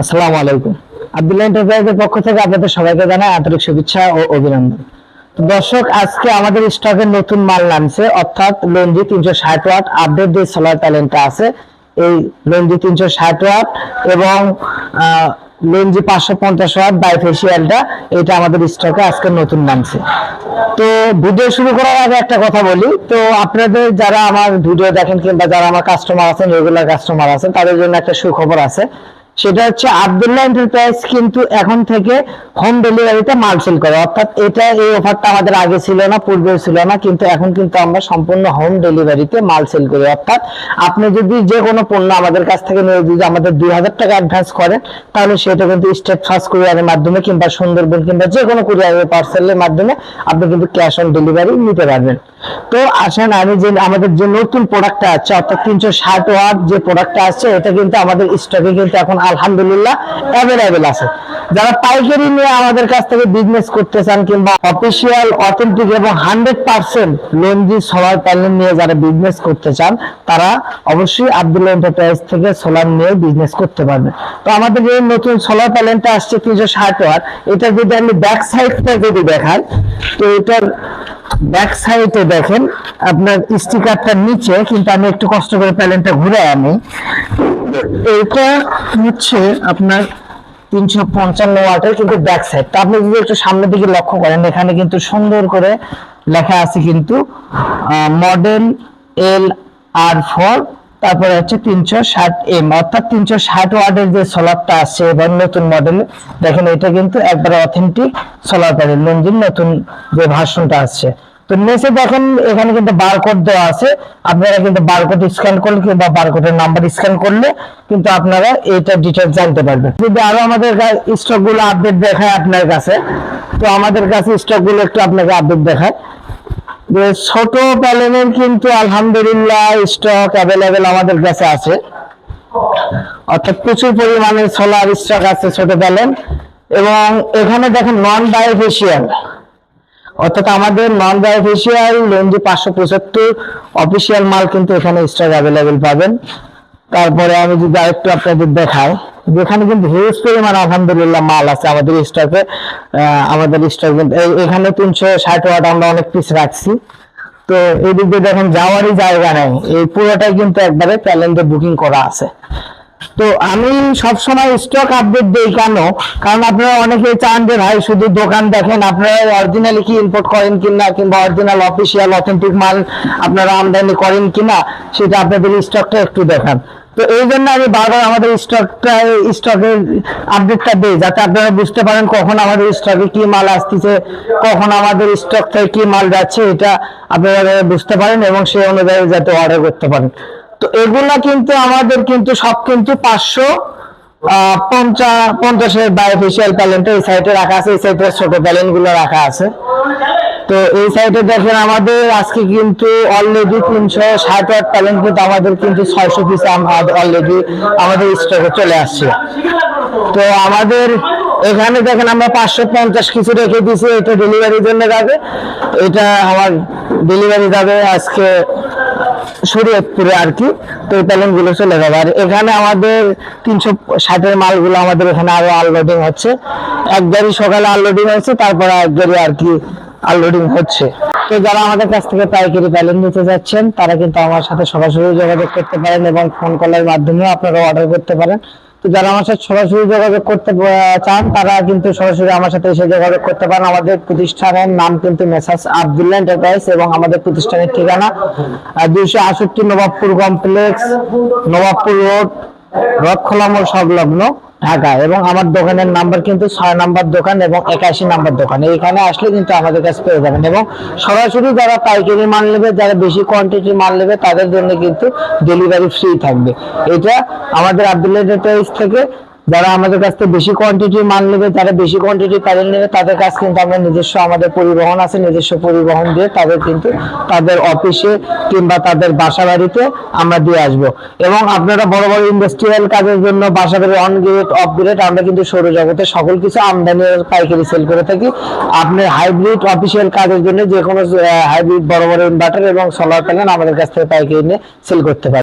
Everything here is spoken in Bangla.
আসসালামু আলাইকুম। আব্দুল্লাহ এন্টারপ্রাইজের পক্ষ থেকে আপনাদের সবাইকে জানাই আন্তরিক শুভেচ্ছা ও অভিনন্দন। দর্শক, আজকে আমাদের স্টকে নতুন মাল নামছে, অর্থাৎ লঞ্জি তিনশো ষাট ওয়াট আপডেট যে সোলার প্যানেলটা আছে, এই লঞ্জি তিনশো ষাট ওয়াট এবং লঞ্জি পাঁচশো পঞ্চাশ ওয়াট বাইফেশিয়ালটা এটা আমাদের স্টকে আজকে নতুন নামছে। তো ভিডিও শুরু করার আগে একটা কথা বলি, তো আপনাদের যারা আমার ভিডিও দেখেন কিংবা যারা আমার কাস্টমার আছেন রেগুলার কাস্টমার আছেন, তাদের জন্য একটা সুখবর আছে। সেটা হচ্ছে আব্দুল্লাহ এন্টারপ্রাইজ কিন্তু এখন থেকে হোম ডেলিভারিতে মাল সেল করে। অর্থাৎ এটা এই অফারটা আমাদের আগে ছিল না পূর্বে ছিল না, কিন্তু এখন কিন্তু আমরা সম্পূর্ণ হোম ডেলিভারিতে মাল সেল করি। অর্থাৎ আপনি যদি যে কোনো পণ্য আমাদের কাছ থেকে নিয়ে যদি আমাদের দুই হাজার টাকা অ্যাডভান্স করেন, তাহলে সেটা কিন্তু স্টেট ফার্স্ট কুরিয়ারের মাধ্যমে কিংবা সুন্দরবন কিংবা যে কোনো কুরিয়ারের পার্সেলের মাধ্যমে আপনি কিন্তু ক্যাশ অন ডেলিভারি নিতে পারবেন। তো আসেন, আমি যে আমাদের যে নতুন প্রোডাক্টটা আছে, অর্থাৎ তিনশো ষাট ওয়াট যে প্রোডাক্টটা আছে, এটা কিন্তু আমাদের স্টকে কিন্তু এখন আলহামদুলিল্লাহ অ্যাভেলেবেল আছে। যারা পাইকারি নিয়ে আমাদের কাছ থেকে বিজনেস করতে চান কিংবা অফিসিয়াল অথেন্টিক এবং হান্ড্রেড পার্সেন্ট লঞ্জি সোলার প্যানেল নিয়ে যারা বিজনেস করতে চান, তারা অবশ্যই আব্দুল্লাহ এন্টারপ্রাইজ থেকে সোলার নিয়ে বিজনেস করতে পারবে। তো আমাদের এই নতুন সোলার প্যানেলটা আসছে তিনশো ষাট ওয়াট এটা যদি আমি ব্যাক সাইডটা যদি দেখান তো এটার ব্যাক সাইডে দেখেন, আপনার স্টিকারটার নিচে, কিন্তু আমি একটু কষ্ট করে প্যালেনটা ঘুরে আনি। এটা হচ্ছে আপনার তিনশো পঞ্চান্ন ওয়াটের কিন্তু ব্যাক সাইড তা আপনি যদি একটু সামনের দিকে লক্ষ্য করেন, এখানে কিন্তু সুন্দর করে লেখা আছে কিন্তু মডেল এল আর ফোর তারপরে হচ্ছে তিনশো ষাট এম অর্থাৎ তিনশো ষাট ওয়ার্ডের যে সোলারটা আছে, এবার নতুন মডেল দেখেন এটা কিন্তু একবারে অথেন্টিক সোলার প্যানেল লঞ্জির নতুন যে ভার্সনটা আসছে তো নিচে দেখেন, এখানে কিন্তু বারকোড দেওয়া আছে। আপনারা কিন্তু বারকোড স্ক্যান করলে কিংবা বারকোডের নাম্বার স্ক্যান করলে কিন্তু আপনারা এইটা ডিটেলস জানতে পারবেন। যদি আরও আমাদের স্টকগুলো আপডেট দেখায় আপনার কাছে, তো আমাদের কাছে স্টকগুলো একটু আপনাকে আপডেট দেখায়। যে ছোট প্যালেনের কিন্তু আলহামদুলিল্লাহ স্টক অ্যাভেলেবেল আমাদের কাছে আছে। অর্থাৎ প্রচুর পরিমাণে সোলার স্টক আছে ছোট প্যালেন এবং এখানে দেখেন নন বায়োফেশিয়াল অর্থাৎ আমাদের নন বায়োফেশিয়াল লঞ্জি পাঁচশো পঁচাত্তর অফিসিয়াল মাল কিন্তু এখানে স্টক অ্যাভেলেবেল পাবেন। তারপরে আমি যদি আরেকটু আপনাদের দেখাই। যেখানে কিন্তু হিউজ পরিমাণ আলহামদুলিল্লাহ মাল আছে আমাদের স্টকে আমাদের স্টক কিন্তু এখানে তিনশো ষাট ওয়াট আমরা অনেক পিস রাখছি। তো এই দিক দিয়ে দেখেন যাওয়ারই জায়গা নেই। এই পুরোটাই কিন্তু একবারে ক্যালেন্ডার বুকিং করা আছে। তো আমি সব সময় স্টক আপডেট দেই কেন? কারণ আপনারা অনেকে চান যে, ভাই, শুধু দোকান দেখেন, আপনারা অরিজিনালি কি ইম্পোর্ট করেন কিনা কিংবা অরিজিনাল অফিসিয়াল অথেন্টিক মাল আপনারা আমদানি করেন কিনা, সেটা আপনাদের স্টকটা একটু দেখান। তো এই জন্য আমি বারবার আমাদের স্টকটা স্টকের আপডেটটা দিই, যাতে আপনারা বুঝতে পারেন কখন আমাদের স্টকে কি মাল আসতেছে, কখন আমাদের স্টক থেকে কি মাল যাচ্ছে, এটা আপনারা বুঝতে পারেন এবং সেই অনুযায়ী যাতে অর্ডার করতে পারেন। তো এগুলা কিন্তু আমাদের কিন্তু সব কিন্তু পাঁচশো পঞ্চাশ পঞ্চাশের বায়োফেশিয়াল প্যালেন্ট এই সাইডে রাখা আছে, এই সাইডে ছোট প্যালেন্টগুলো রাখা আছে। তো এই সাইডে দেখেন আমাদের আজকে কিন্তু অলরেডি তিনশো ষাট ওয়াট প্যালেন্ট কিন্তু আমাদের কিন্তু ছয়শো পিস অলরেডি আমাদের স্টকে চলে আসছে। তো আমাদের এখানে দেখেন আমরা পাঁচশো পঞ্চাশ কিছু রেখে দিয়েছি, এটা ডেলিভারির জন্য যাবে। এটা আমার ডেলিভারি যাবে আজকে শরীয়তপুরে আর কি, তো এই প্যালেনগুলো চলে যাবে আর এখানে আমাদের তিনশো ষাটের মালগুলো আমাদের এখানে আরও আনলোডিং হচ্ছে। এক গাড়ি সকালে আনলোডিং হচ্ছে তারপরে এক গাড়ি আর কি আনলোডিং হচ্ছে। তো যারা আমাদের কাছ থেকে পাইকারি প্যালেন নিতে যাচ্ছেন, তারা কিন্তু আমার সাথে সরাসরি যোগাযোগ করতে পারেন এবং ফোন কলের মাধ্যমেও আপনারা অর্ডার করতে পারেন। তো যারা আমার সাথে সরাসরি যোগাযোগ করতে চান, তারা কিন্তু সরাসরি আমার সাথে এসে যোগাযোগ করতে পারেন। আমাদের প্রতিষ্ঠানের নাম কিন্তু মেসাস আবদুল্লাহ এন্টারপ্রাইজ এবং আমাদের প্রতিষ্ঠানের ঠিকানা দুইশো আষট্টি নবাবপুর কমপ্লেক্স, নবাবপুর রোড, রথখোলা সংলগ্ন। ঢাকা এবং আমার দোকানের নাম্বার কিন্তু ছয় নাম্বার দোকান এবং একাশি নাম্বার দোকান। এখানে আসলে কিন্তু আমাদের কাছে পেয়ে যাবেন এবং সরাসরি যারা পাইকারি মাল নেবে, যারা বেশি কোয়ান্টিটি মাল নেবে, তাদের জন্য কিন্তু ডেলিভারি ফ্রি থাকবে। এটা আমাদের আবদুল্লাহ থেকে যারা আমাদের কাছ থেকে বেশি কোয়ান্টিটি মাল নেবে, যারা বেশি কোয়ান্টিটি প্যারেন্ট নেবে, তাদের কাছ কিন্তু আমরা নিজস্ব আমাদের পরিবহন আছে, নিজস্ব পরিবহন দিয়ে তাদের কিন্তু তাদের অফিসে কিংবা তাদের বাসা বাড়িতে আমরা দিয়ে আসব। এবং আপনারা বড় বড় ইন্ডাস্ট্রিয়াল কাজের জন্য বাসা বাড়ি অন গ্রেড অফ গ্রেড আমরা কিন্তু সৌরজগতে সকল কিছু আমদানি পাইকারি সেল করে থাকি। আপনার হাইব্রিড অফিসিয়াল কাজের জন্য যে কোনো হাইব্রিড বড় বড় ইনভার্টার এবং সোলার প্যানেল আমাদের কাছ থেকে পাইকারি নিয়ে সেল করতে পারেন।